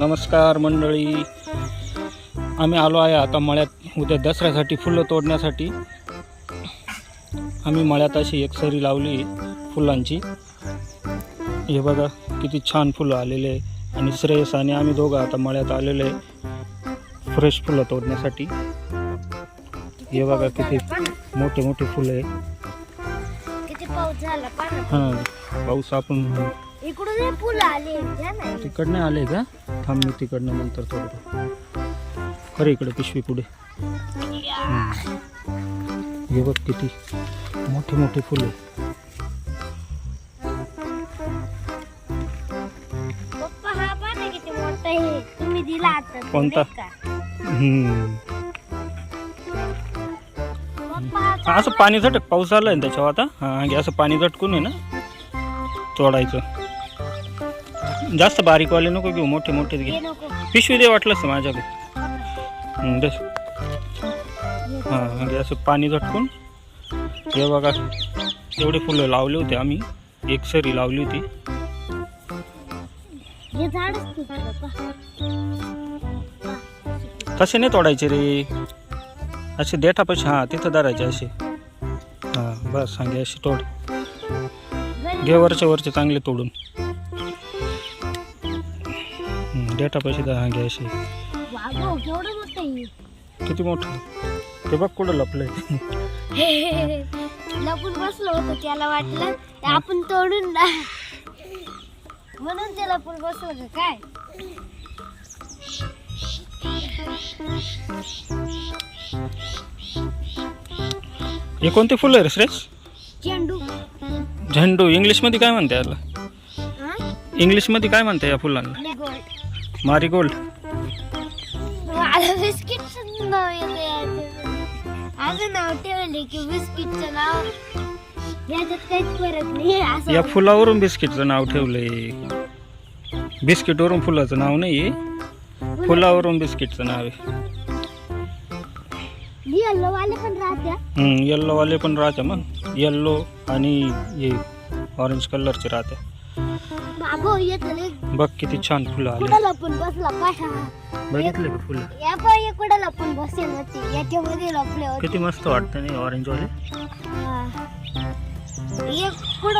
नमस्कार मंडळी. आम्ही आलो आहे आता मळ्यात उद्या दसऱ्यासाठी फुलं तोडण्यासाठी. आम्ही मळ्यात अशी एक सरी लावली फुलांची. हे बघा किती छान फुलं आलेले आहे आणि श्रेयस आणि आम्ही दोघं आता मळ्यात आलेलो फ्रेश फुलं तोडण्यासाठी. हे बघा किती मोठे मोठे फुलं आहे. हां पाऊस आपण इकडून फुलं आले तिकडनं आले का? थांब मी तिकडनं नंतर तोडतो खरं इकडे पिशवी पुढे. हे बघ किती मोठे मोठे फुले हा कोणता? असं पाणी झटक पाऊस आलाय ना त्याच्यावर आता? हे असं पाणी झटकून आहे ना? तोडायचं. जास्त बारीकवाले नको घेऊ मोठे मोठे घे. पिशवी दे वाटलंच माझ्याकडे. दे. हां म्हणजे असं पाणी झटकून. हे बघा एवढे फुलं लावले होते आम्ही. एक सरी लावली होती. तसे नाही तोडायचे रे? असे देठापाशी हां तिथं धरायचे असे. हां बस सांगे असे तोड. घे वरचे वरचे चांगले तोडून. हम्म, देठापाशी तर हां घे असे वागव केवढं मोठं आहे किती मोठं? ते बघ कुठं लपलंय. लपून बसलो होतो त्याला वाटलं आपण तोडून म्हणून ते लपून बसलो काय? हे कोणते फुलं आहे रे श्रेष चेंडू झेंडू. इंग्लिशमध्ये काय म्हणते याला? हा? इंग्लिशमध्ये काय म्हणते या फुलांना? मारीगोल्ड मला बिस्किटचं नाव येतं याचं. असं नाव ठेवले की बिस्किटचं नाव. याच्यात काहीच फरक नाही असं. या फुलावरून बिस्किटचं नाव ठेवलंय. बिस्किटवरून फुलाचं नाव नाही फुलावरून बिस्किटचं नाव आहे. येल्लो वाले पण राहत्या हम्म, येल्लोवाले पण राहते मग. येल्लो आणि हे ऑरेंज कलरचे राहते. लय बघ किती छान फुलं आले. बसला पाहा बघितले का फुलं? या लपून बसेल होते याच्यामध्ये लपले होते किती मस्त वाटतं नाही ऑरेंजवाले? हा. एक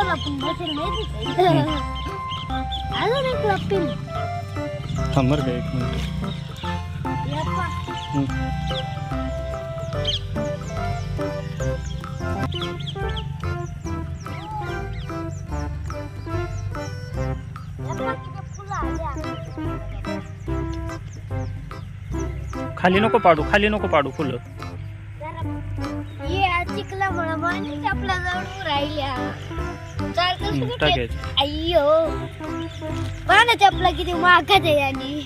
लपून बसेल माहिती का? अजून एक लपून. थांब बरं का एक मिनिट. खाली नको पाडू खाली नको पाडू फुलं. चिखलामुळं माणूस आपल्या जवळ राहिल्या चालतं टाकायचं अय्यो. पाण्यात आपला किती मागत आहे आणि.